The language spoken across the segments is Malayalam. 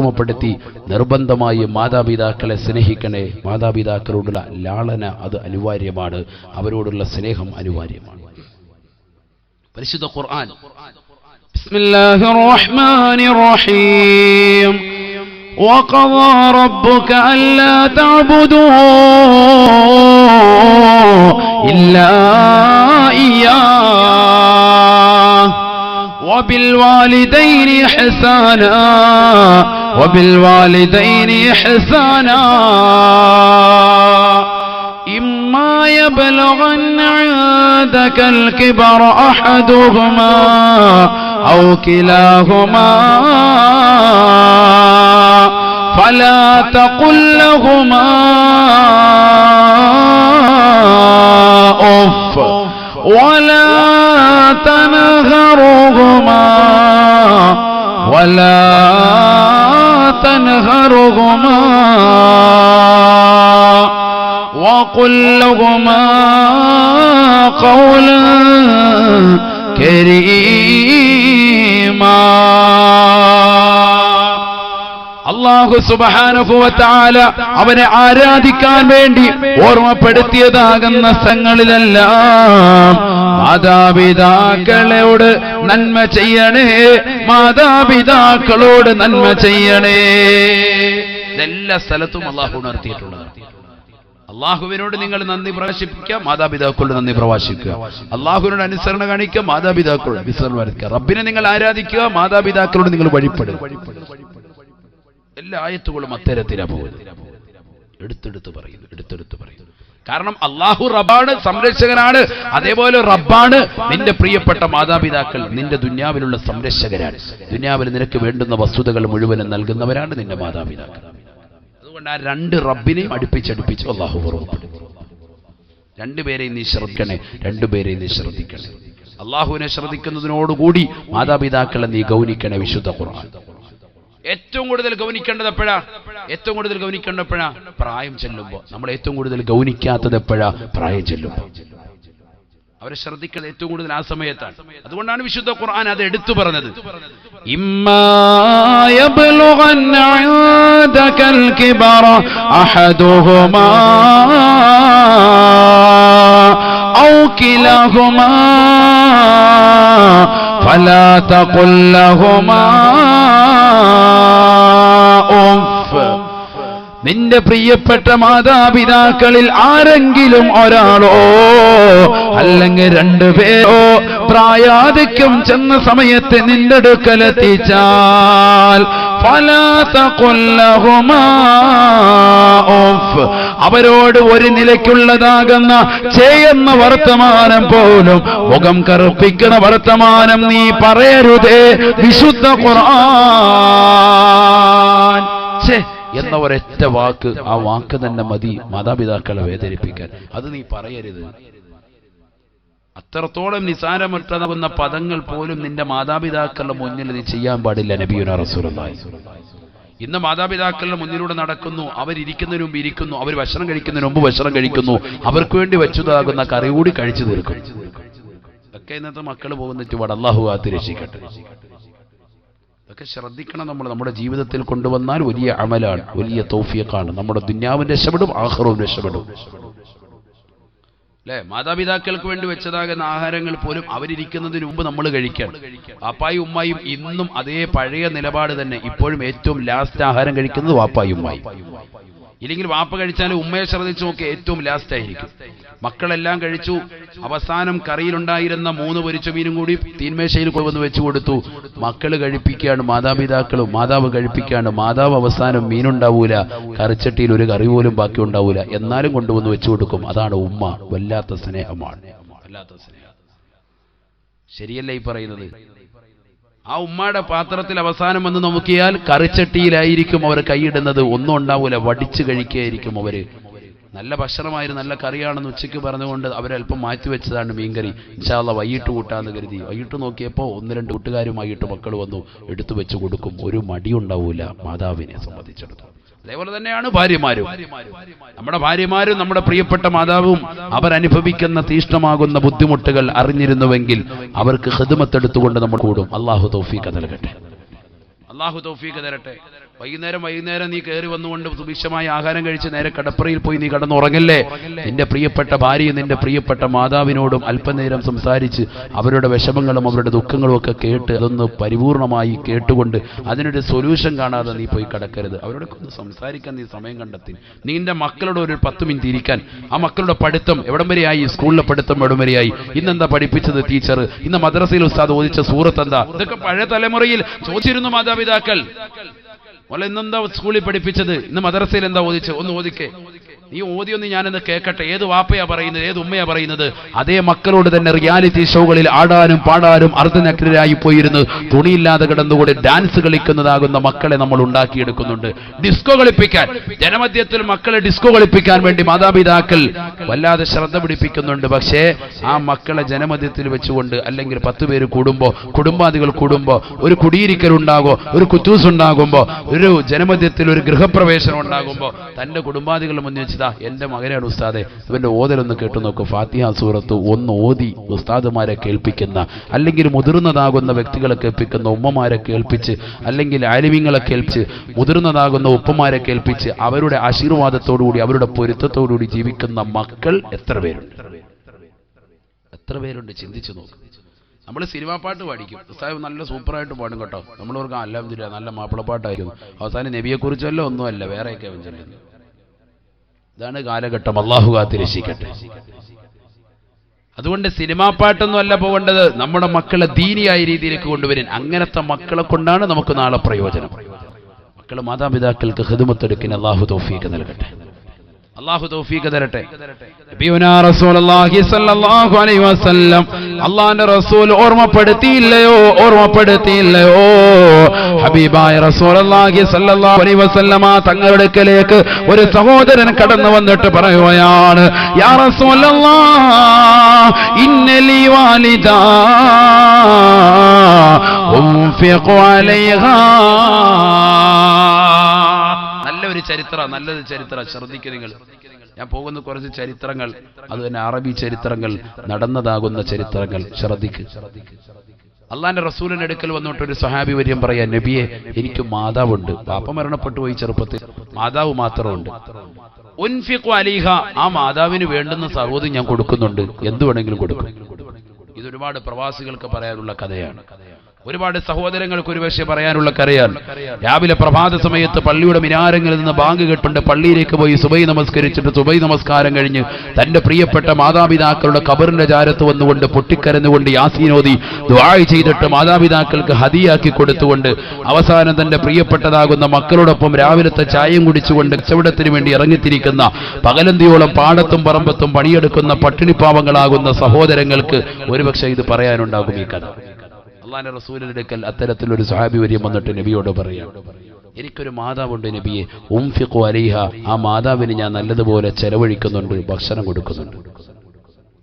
ഓർമ്മപ്പെടുത്തി നിർബന്ധമായി മാതാപിതാക്കളെ സ്നേഹിക്കണേ മാതാപിതാക്കളോടുള്ള ലാളന അത് അനിവാര്യമാണ് അവരോടുള്ള സ്നേഹം അനിവാര്യമാണ് പരിശുദ്ധ ഖുർആൻ بسم الله الرحمن الرحيم وقضى ربك ألا تعبدوا إلا إياه وبالوالدين إحسانا وبالوالدين إحسانا. إما يبلغن عندك الكبر أحدهما أو كلاهما. فلا تقل لهما أف ولا تنهرهما. ولا تنهرهما وقل لهما قولا كريما. അള്ളാഹു സുബാനുഭവത്താല അവനെ ആരാധിക്കാൻ വേണ്ടി ഓർമ്മപ്പെടുത്തിയതാകുന്ന സ്ഥലങ്ങളിലെല്ലാം മാതാപിതാക്കളോട് നന്മ ചെയ്യണേ മാതാപിതാക്കളോട് നന്മ ചെയ്യണേ. എല്ലാ സ്ഥലത്തും അള്ളാഹു ഉണർത്തിയിട്ടുള്ളതാണ് അള്ളാഹുവിനോട് നിങ്ങൾ നന്ദി പ്രകാശിപ്പിക്കുക മാതാപിതാക്കളുടെ നന്ദി പ്രവാസിക്കുക അള്ളാഹുവിനോട് അനുസരണ കാണിക്കുക മാതാപിതാക്കളോട് അനുസരണം വരയ്ക്കുക. റബ്ബിനെ നിങ്ങൾ ആരാധിക്കുക മാതാപിതാക്കളോട് നിങ്ങൾ വഴിപ്പെടുക. എല്ലാ ആയത്തുകളും അത്തരത്തിലാ പോകുന്നത്. എടുത്തെടുത്ത് പറയുന്നു എടുത്തെടുത്ത് പറയുന്നു. കാരണം അള്ളാഹു റബ്ബാണ് സംരക്ഷകനാണ് അതേപോലെ റബ്ബാണ് നിന്റെ പ്രിയപ്പെട്ട മാതാപിതാക്കൾ നിന്റെ ദുന്യാവിലുള്ള സംരക്ഷകരാണ്. ദുന്യാവിൽ നിനക്ക് വേണ്ടുന്ന വസ്തുതകൾ മുഴുവനും നൽകുന്നവരാണ് നിന്റെ മാതാപിതാക്കൾ. അതുകൊണ്ട് ആ രണ്ട് റബ്ബിനെയും അടുപ്പിച്ചടുപ്പിച്ച് അള്ളാഹു ഓർമ്മപ്പെടുത്തി രണ്ടുപേരെയും നീ ശ്രദ്ധിക്കണേ രണ്ടുപേരെയും നീ ശ്രദ്ധിക്കണേ. അള്ളാഹുവിനെ ശ്രദ്ധിക്കുന്നതിനോടുകൂടി മാതാപിതാക്കളെ നീ ഗൗനിക്കണേ വിശുദ്ധ ഖുർആൻ. ഏറ്റവും കൂടുതൽ ഗൗനിക്കേണ്ടത് എപ്പോഴാ ഏറ്റവും കൂടുതൽ ഗൗനിക്കേണ്ടത് എപ്പോഴാ പ്രായം ചെല്ലുമ്പോൾ നമ്മൾ ഏറ്റവും കൂടുതൽ ഗൗനിക്കാത്തത് എപ്പോഴാ പ്രായം ചെല്ലുമ്പോൾ അവരെ ശ്രദ്ധിക്കുന്നത് ഏറ്റവും കൂടുതൽ ആ സമയത്താണ് അതുകൊണ്ടാണ് വിശുദ്ധ ഖുർആൻ അത് എടുത്തു പറഞ്ഞത് إما يبلغن عندك الكبر أحدهما أو كلاهما فلا تقل لهما أف നിന്റെ പ്രിയപ്പെട്ട മാതാപിതാക്കളിൽ ആരെങ്കിലും ഒരാളോ അല്ലെങ്കിൽ രണ്ടുപേരോ പ്രായാധിക്യം ചെന്ന സമയത്ത് നിന്റെ അടുക്കലെത്തിച്ചാൽ അവരോട് ഒരു നിലയ്ക്കുള്ളതാകുന്ന ചെയ്യുന്ന വർത്തമാനം പോലും മുഖം കറുപ്പിക്കുന്ന വർത്തമാനം നീ പറയരുതേ. വിശുദ്ധ ഖുർആൻ. ഛേ എന്ന ഒരൊറ്റ വാക്ക് ആ വാക്ക് തന്നെ മതി. മാതാപിതാക്കളെ വേദനിപ്പിക്കാൻ. അത് നീ പറയരുത്. അത്രത്തോളം നിസാരമറ്റതാകുന്ന പദങ്ങൾ പോലും നിന്റെ മാതാപിതാക്കളുടെ മുന്നിൽ നീ ചെയ്യാൻ പാടില്ല നബിയുന റസൂലുള്ളാഹി. ഇന്ന് മാതാപിതാക്കളുടെ മുന്നിലൂടെ നടക്കുന്നു അവരിയ്ക്കുന്നതിന് മുമ്പ് ഇരിക്കുന്നു അവർ ഭക്ഷണം കഴിക്കുന്നതിന് മുമ്പ് ഭക്ഷണം കഴിക്കുന്നു അവർക്ക് വേണ്ടി വെച്ചതാകുന്ന കറി കൂടി കഴിച്ചു തീർക്കും. ഒക്കെ ഇന്നത്തെ മക്കൾ പോകുന്ന ചുവട് അള്ളാഹു കാത്ത് രക്ഷിക്കട്ടെ. ഇതൊക്കെ ശ്രദ്ധിക്കണം നമ്മൾ നമ്മുടെ ജീവിതത്തിൽ കൊണ്ടുവന്നാൽ വലിയ അമലാണ് വലിയ തോഫിയക്കാണ്. നമ്മുടെ ദുന്യാവും രക്ഷപ്പെടും ആഹ്റവും രക്ഷപ്പെടും. അല്ലെ മാതാപിതാക്കൾക്ക് വേണ്ടി വെച്ചതാകുന്ന ആഹാരങ്ങൾ പോലും അവരിരിക്കുന്നതിന് മുമ്പ് നമ്മൾ കഴിക്കണം. വാപ്പായും ഉമ്മായും ഇന്നും അതേ പഴയ നിലപാട് തന്നെ. ഇപ്പോഴും ഏറ്റവും ലാസ്റ്റ് ആഹാരം കഴിക്കുന്നത് വാപ്പായും ഉമ്മായും. ഇല്ലെങ്കിൽ വാപ്പ കഴിച്ചാൽ ഉമ്മയെ ശ്രദ്ധിച്ചു നോക്കി ഏറ്റവും ലാസ്റ്റ് ആയിരിക്കും. മക്കളെല്ലാം കഴിച്ചു അവസാനം കറിയിലുണ്ടായിരുന്ന മൂന്ന് പൊരിച്ച മീനും കൂടി തീന്മേശയിൽ കൊണ്ടുവന്ന് വെച്ചു കൊടുത്തു. മക്കൾ കഴിപ്പിക്കുകയാണ് മാതാപിതാക്കളും മാതാവ് കഴിപ്പിക്കുകയാണ് മാതാവ് അവസാനം മീനുണ്ടാവൂല കറിച്ചട്ടിയിൽ ഒരു കറി പോലും ബാക്കി ഉണ്ടാവൂല. എന്നാലും കൊണ്ടുവന്ന് വെച്ചു കൊടുക്കും. അതാണ് ഉമ്മ വല്ലാത്ത സ്നേഹമാണ്. വല്ലാത്ത ശരിയല്ല ഈ പറയുന്നത്? ആ ഉമ്മയുടെ പാത്രത്തിൽ അവസാനം വന്ന് നോക്കിയാൽ കറിച്ചട്ടിയിലായിരിക്കും അവർ കൈയിടുന്നത്. ഒന്നും ഉണ്ടാവൂല വടിച്ചു കഴിക്കുകയായിരിക്കും അവർ നല്ല ഭക്ഷണമായിരുന്നു നല്ല കറിയാണെന്ന് ഉച്ചയ്ക്ക് പറഞ്ഞുകൊണ്ട് അവരല്പം മാറ്റിവെച്ചതാണ് മീൻകറി. ഇൻഷാല്ല വൈകിട്ട് കൂട്ടാന്ന് കരുതി. വൈകിട്ട് നോക്കിയപ്പോൾ ഒന്ന് രണ്ട് കൂട്ടുകാരുമായിട്ട് മക്കൾ വന്നു എടുത്തു വെച്ച് കൊടുക്കും. ഒരു മടിയുണ്ടാവൂല മാതാവിനെ സംബന്ധിച്ചിടത്തോളം. അതേപോലെ തന്നെയാണ് ഭാര്യമാരും. നമ്മുടെ ഭാര്യമാരും നമ്മുടെ പ്രിയപ്പെട്ട മാതാവും അവരനുഭവിക്കുന്ന തീഷ്ണമാകുന്ന ബുദ്ധിമുട്ടുകൾ അറിഞ്ഞിരുന്നുവെങ്കിൽ അവർക്ക് ഹൃദമത്തെടുത്തുകൊണ്ട് നമ്മൾ കൂടും. അള്ളാഹു തൗഫീഖ നൽകട്ടെ. അള്ളാഹു തൗഫീഖ തരട്ടെ. വൈകുന്നേരം വൈകുന്നേരം നീ കയറി വന്നുകൊണ്ട് സുഭിക്ഷമായ ആഹാരം കഴിച്ച് നേരെ കടപ്പുറയിൽ പോയി നീ കടന്നുറങ്ങല്ലേ? നിന്റെ പ്രിയപ്പെട്ട ഭാര്യയും നിന്റെ പ്രിയപ്പെട്ട മാതാവിനോടും അല്പനേരം സംസാരിച്ച് അവരുടെ വിഷമങ്ങളും അവരുടെ ദുഃഖങ്ങളും ഒക്കെ കേട്ട് അതൊന്ന് പരിപൂർണമായി കേട്ടുകൊണ്ട് അതിനൊരു സൊല്യൂഷൻ കാണാതെ നീ പോയി കടക്കരുത്. അവരോട് ഒന്ന് സംസാരിക്കാൻ നീ സമയം കണ്ടെത്തി. നിന്റെ മക്കളോട് ഒരു പത്ത് മിനിറ്റ് ഇരിക്കാൻ. ആ മക്കളുടെ പഠിത്തം എവിടം വരെയായി? സ്കൂളിലെ പഠിത്തം എവിടം വരെയായി? ഇന്നെന്താ പഠിപ്പിച്ചത് ടീച്ചർ ഇന്ന് മദ്രസയിൽ ഉസ്താദ് ഓദിച്ച സൂറത്ത് എന്താ? ഇതൊക്കെ പഴയ തലമുറയിൽ ചോദിച്ചിരുന്നു മാതാപിതാക്കൾ. മോളെ ഇന്നെന്താ സ്കൂളിൽ പഠിപ്പിച്ചത്? ഇന്ന് മദ്രസയിൽ എന്താ ഓദിച്ചത് ഒന്ന് ഓദിക്കേ നീ ഓതിയൊന്ന് ഞാനെന്ന് കേൾക്കട്ടെ. ഏത് വാപ്പയാ പറയുന്നത്? ഏത് ഉമ്മയാ പറയുന്നത്? അതേ മക്കളോട് തന്നെ റിയാലിറ്റി ഷോകളിൽ ആടാനും പാടാനും അർദ്ധനഗ്നരായി പോയിരുന്ന്. തുണിയില്ലാതെ കിടന്നുകൂടി ഡാൻസ് കളിക്കുന്നതാകുന്ന മക്കളെ നമ്മൾ ഉണ്ടാക്കിയെടുക്കുന്നുണ്ട്. ഡിസ്കോ കളിപ്പിക്കാൻ. ജനമധ്യത്തിൽ മക്കളെ ഡിസ്കോ കളിപ്പിക്കാൻ വേണ്ടി മാതാപിതാക്കൾ വല്ലാതെ ശ്രദ്ധ പിടിപ്പിക്കുന്നുണ്ട്. പക്ഷേ ആ മക്കളെ ജനമധ്യത്തിൽ വെച്ചുകൊണ്ട് അല്ലെങ്കിൽ പത്ത് പേര് കൂടുമ്പോ കുടുംബാദികൾ കൂടുമ്പോ ഒരു കുടിയിരിക്കൽ ഉണ്ടാകുമോ ഒരു കുത്തൂസ് ഉണ്ടാകുമ്പോ ഒരു ജനമധ്യത്തിൽ ഒരു ഗൃഹപ്രവേശനം ഉണ്ടാകുമ്പോ തന്റെ കുടുംബാദികളുടെ മുന്നിൽ വെച്ചതാ എന്റെ മകനാണ് ഉസ്താദെ. ഇവന്റെ ഓതലൊന്ന് കേട്ടു നോക്കും. ഫാത്തിഹ സൂറത്ത് ഒന്ന് ഓതി ഉസ്താദുമാരെ കേൾപ്പിക്കുന്ന അല്ലെങ്കിൽ മുതിർന്നതാകുന്ന വ്യക്തികളെ കേൾപ്പിക്കുന്ന ഉമ്മമാരെ കേൾപ്പിച്ച് അല്ലെങ്കിൽ ആലിമ്യങ്ങളെ കേൾപ്പിച്ച് മുതിർന്നതാകുന്ന ഉപ്പമാരെ കേൾപ്പിച്ച് അവരുടെ ആശീർവാദത്തോടുകൂടി അവരുടെ പൊരുത്തത്തോടുകൂടി ജീവിക്കുന്ന മക്കൾ എത്ര പേരുണ്ട്? എത്ര പേരുണ്ട്? ചിന്തിച്ചു നോക്കും. നമ്മൾ സിനിമാ പാട്ട് പാടിക്കും. ഉസ്താദ് നല്ല സൂപ്പറായിട്ട് പാടും കേട്ടോ. നമ്മൾ ഓർക്കാം അല്ലാതില്ല നല്ല മാപ്പിളപ്പാട്ടായിരുന്നു അവസാനം നബിയെക്കുറിച്ചല്ല ഒന്നുമല്ല. വേറെയൊക്കെ ചൊല്ലുന്നത് ഇതാണ് കാലഘട്ടം. അള്ളാഹു കാത്തിരക്ഷിക്കട്ടെ. അതുകൊണ്ട് സിനിമാ പാട്ടൊന്നും അല്ല പോകേണ്ടത്. നമ്മുടെ മക്കളെ ദീനിയായ രീതിയിലേക്ക് കൊണ്ടുവരാൻ. അങ്ങനത്തെ മക്കളെ കൊണ്ടാണ് നമുക്ക് നാളെ പ്രയോജനം. മക്കൾ മാതാപിതാക്കൾക്ക് ഹിദുമത്തെടുക്കിന് അള്ളാഹു തോഫിയൊക്കെ നൽകട്ടെ. അള്ളാഹു തൗഫീഖ് തരട്ടെ. അള്ളാന്റെ റസൂൽ ഓർമ്മപ്പെടുത്തിയില്ലയോ? ഓർമ്മപ്പെടുത്തിയില്ലയോ? ഹബീബായ റസൂലുള്ളാഹി സ്വല്ലല്ലാഹു അലൈഹി വസല്ലമ തങ്ങളുടെ അടുക്കലേക്ക് ഒരു സഹോദരൻ കടന്നു വന്നിട്ട് പറയുകയാണ് യാ റസൂലല്ലാഹ് ഇന്നലി വാലിദാ ഉൻഫിഖു അലൈഹാ. നല്ലൊരു ചരിത്ര നല്ലത് ചരിത്ര. ശ്രദ്ധിക്കുക നിങ്ങൾ. ഞാൻ പോകുന്ന കുറച്ച് ചരിത്രങ്ങൾ അത് തന്നെ അറബി ചരിത്രങ്ങൾ നടന്നതാകുന്ന ചരിത്രങ്ങൾ. ശ്രദ്ധിക്ക്. അള്ളാന്റെ റസൂലിന്റെ അടുക്കൽ വന്നിട്ട് ഒരു സഹാബി വര്യം പറയാ നബിയെ എനിക്ക് മാതാവുണ്ട്. പാപ്പ മരണപ്പെട്ടു പോയി ചെറുപ്പത്തിൽ. മാതാവ് മാത്രമുണ്ട്. ഉൻഫിഖു അലിഹ ആ മാതാവിന് വേണ്ടുന്ന സഹോദരി ഞാൻ കൊടുക്കുന്നുണ്ട്. എന്തു വേണമെങ്കിലും കൊടുക്കും. ഇതൊരുപാട് പ്രവാസികൾക്ക് പറയാനുള്ള കഥയാണ് കഥയാണ്. ഒരുപാട് സഹോദരങ്ങൾക്ക് ഒരുപക്ഷെ പറയാനുള്ള കരയാണ് രാവിലെ പ്രഭാത സമയത്ത് പള്ളിയുടെ മിനാരങ്ങളിൽ നിന്ന് ബാങ്ക് കെട്ടുണ്ട്. പള്ളിയിലേക്ക് പോയി സുബൈ നമസ്കരിച്ചിട്ട് സുബൈ നമസ്കാരം കഴിഞ്ഞ് തന്റെ പ്രിയപ്പെട്ട മാതാപിതാക്കളുടെ കബറിന്റെ ചാരത്ത് വന്നുകൊണ്ട് പൊട്ടിക്കരഞ്ഞുകൊണ്ട് യാസീനോദി ദ്വാഴ് ചെയ്തിട്ട് മാതാപിതാക്കൾക്ക് ഹതിയാക്കി കൊടുത്തുകൊണ്ട് അവസാനം തന്റെ പ്രിയപ്പെട്ടതാകുന്ന മക്കളോടൊപ്പം രാവിലത്തെ ചായയും കുടിച്ചുകൊണ്ട് കച്ചവടത്തിന് വേണ്ടി ഇറങ്ങിത്തിരിക്കുന്ന പകലന്തിയോളം പാടത്തും പറമ്പത്തും പണിയെടുക്കുന്ന പട്ടിണിപ്പാവങ്ങളാകുന്ന സഹോദരങ്ങൾക്ക് ഒരുപക്ഷെ ഇത് പറയാനുണ്ടാകും ഈ കഥ. അള്ളാന്റെ റസൂലിന്റെ അടുക്കൽ അത്തരത്തിലൊരു സഹാബി വര്യം വന്നിട്ട് നബിയോട് പറയാം. എനിക്കൊരു മാതാവുണ്ട് നബിയെ ഉംഫിഖു അലിഹ. ആ മാതാവിന് ഞാൻ നല്ലതുപോലെ ചെലവഴിക്കുന്നുണ്ട് ഭക്ഷണം കൊടുക്കുന്നുണ്ട്.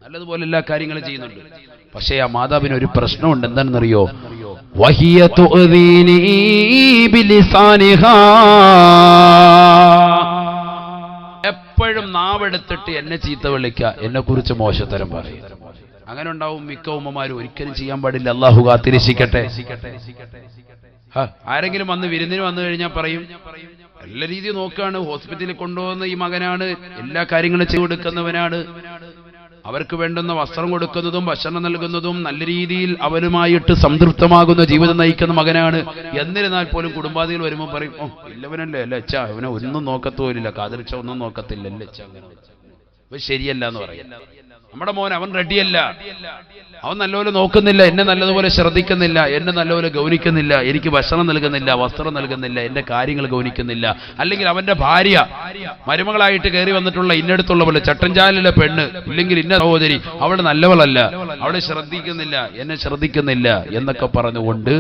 നല്ലതുപോലെ എല്ലാ കാര്യങ്ങളും ചെയ്യുന്നുണ്ട്. പക്ഷേ ആ മാതാവിന് ഒരു പ്രശ്നമുണ്ട് എന്താണെന്നറിയോ? എപ്പോഴും നാവെടുത്തിട്ട് എന്നെ ചീത്ത വിളിക്കുക എന്നെ കുറിച്ച് മോശത്തരം പറയും. അങ്ങനെ ഉണ്ടാവും മിക്ക ഉമ്മമാരും. ഒരിക്കലും ചെയ്യാൻ പാടില്ല. അള്ളാഹു കാത്തിരക്ഷിക്കട്ടെ. ആരെങ്കിലും വന്ന് വിരുന്നിന് വന്നു കഴിഞ്ഞാൽ പറയും എല്ലാ രീതിയിൽ നോക്കുകയാണ് ഹോസ്പിറ്റലിൽ കൊണ്ടുപോകുന്ന ഈ മകനാണ്. എല്ലാ കാര്യങ്ങളും ചെയ്തു കൊടുക്കുന്നവനാണ്. അവർക്ക് വേണ്ടുന്ന വസ്ത്രം കൊടുക്കുന്നതും ഭക്ഷണം നൽകുന്നതും നല്ല രീതിയിൽ അവനുമായിട്ട് സംതൃപ്തമാകുന്ന ജീവിതം നയിക്കുന്ന മകനാണ്. എന്നിരുന്നാൽ പോലും കുടുംബാദികൾ വരുമ്പോൾ പറയും ഓ ഇല്ലവനല്ലേ? അല്ല അച്ഛാ അവനെ ഒന്നും നോക്കത്തോലില്ല കാതിരിച്ച ഒന്നും നോക്കത്തില്ല. അല്ലേ ശരിയല്ല എന്ന് പറയും. നമ്മുടെ മോൻ അവൻ റെഡിയല്ല അവൻ നല്ലപോലെ നോക്കുന്നില്ല എന്നെ നല്ലതുപോലെ ശ്രദ്ധിക്കുന്നില്ല എന്നെ നല്ലപോലെ ഗൗനിക്കുന്നില്ല എനിക്ക് ഭക്ഷണം നൽകുന്നില്ല വസ്ത്രം നൽകുന്നില്ല എന്റെ കാര്യങ്ങൾ ഗൗനിക്കുന്നില്ല. അല്ലെങ്കിൽ അവന്റെ ഭാര്യ മരുമകളായിട്ട് കയറി വന്നിട്ടുള്ള ഇന്നടുത്തുള്ള പോലെ ചട്ടഞ്ചാലിലെ പെണ്ണ് ഇല്ലെങ്കിൽ ഇന്ന സഹോദരി അവൾ നല്ലവളല്ല. അവളെ ശ്രദ്ധിക്കുന്നില്ല എന്നെ ശ്രദ്ധിക്കുന്നില്ല എന്നൊക്കെ പറഞ്ഞുകൊണ്ട്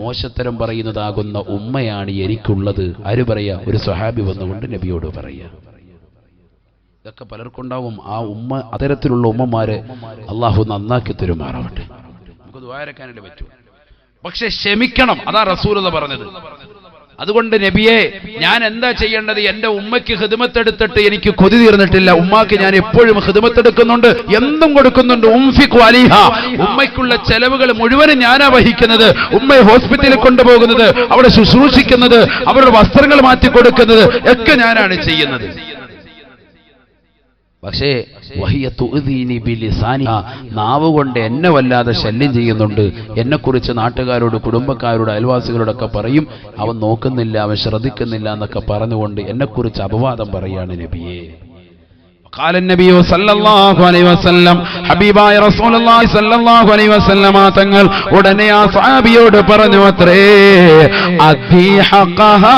മോശത്തരം പറയുന്നതാകുന്ന ഉമ്മയാണ് എനിക്കുള്ളത്. ആര് പറയാ? ഒരു സ്വഹാബി വന്നുകൊണ്ട് നബിയോട് പറയാ. ഇതൊക്കെ പലർക്കുണ്ടാവും. ആ ഉമ്മ അത്തരത്തിലുള്ള ഉമ്മമാരെ അള്ളാഹു നന്നാക്കി തരുമാറാവട്ടെ. നമുക്ക് ദ്വാരക്കാനായിട്ട് പറ്റൂ. പക്ഷെ ക്ഷമിക്കണം അതാ റസൂലത പറഞ്ഞത്. അതുകൊണ്ട് നബിയെ ഞാൻ എന്താ ചെയ്യേണ്ടത്? എന്റെ ഉമ്മയ്ക്ക് ഹിതമത്തെടുത്തിട്ട് എനിക്ക് കൊതി തീർന്നിട്ടില്ല. ഉമ്മാക്ക് ഞാൻ എപ്പോഴും ഹിതമത്തെടുക്കുന്നുണ്ട് എന്തും കൊടുക്കുന്നുണ്ട്. ഉമ്മയ്ക്കുള്ള ചെലവുകൾ മുഴുവനും ഞാനാ വഹിക്കുന്നത്. ഉമ്മയെ ഹോസ്പിറ്റലിൽ കൊണ്ടുപോകുന്നത് അവിടെ ശുശ്രൂഷിക്കുന്നത് അവരുടെ വസ്ത്രങ്ങൾ മാറ്റി കൊടുക്കുന്നത് ഒക്കെ ഞാനാണ് ചെയ്യുന്നത്. പക്ഷേ വഹിയ തുഅ്ദീനി ബിലിസാനിഹ. നാവ് കൊണ്ട് എന്നെ വല്ലാതെ ശല്യം ചെയ്യുന്നുണ്ട് എന്നെക്കുറിച്ച് നാട്ടുകാരോട് കുടുംബക്കാരോട് അയൽവാസികളോടൊക്കെ പറയും അവൻ നോക്കുന്നില്ല അവൻ ശ്രദ്ധിക്കുന്നില്ല എന്നൊക്കെ പറഞ്ഞുകൊണ്ട് എന്നെക്കുറിച്ച് അപവാദം പറയാണ് നബിയെ قال النبي صلى الله عليه وسلم ഹബീബായ റസൂലുള്ളാഹി സ്വല്ലല്ലാഹു അലൈഹി വസല്ലമ തങ്ങൾ ഉടനെ ആ സഹാബിയോട് പറഞ്ഞു അത്രേ അദ്ദി ഹഖഹാ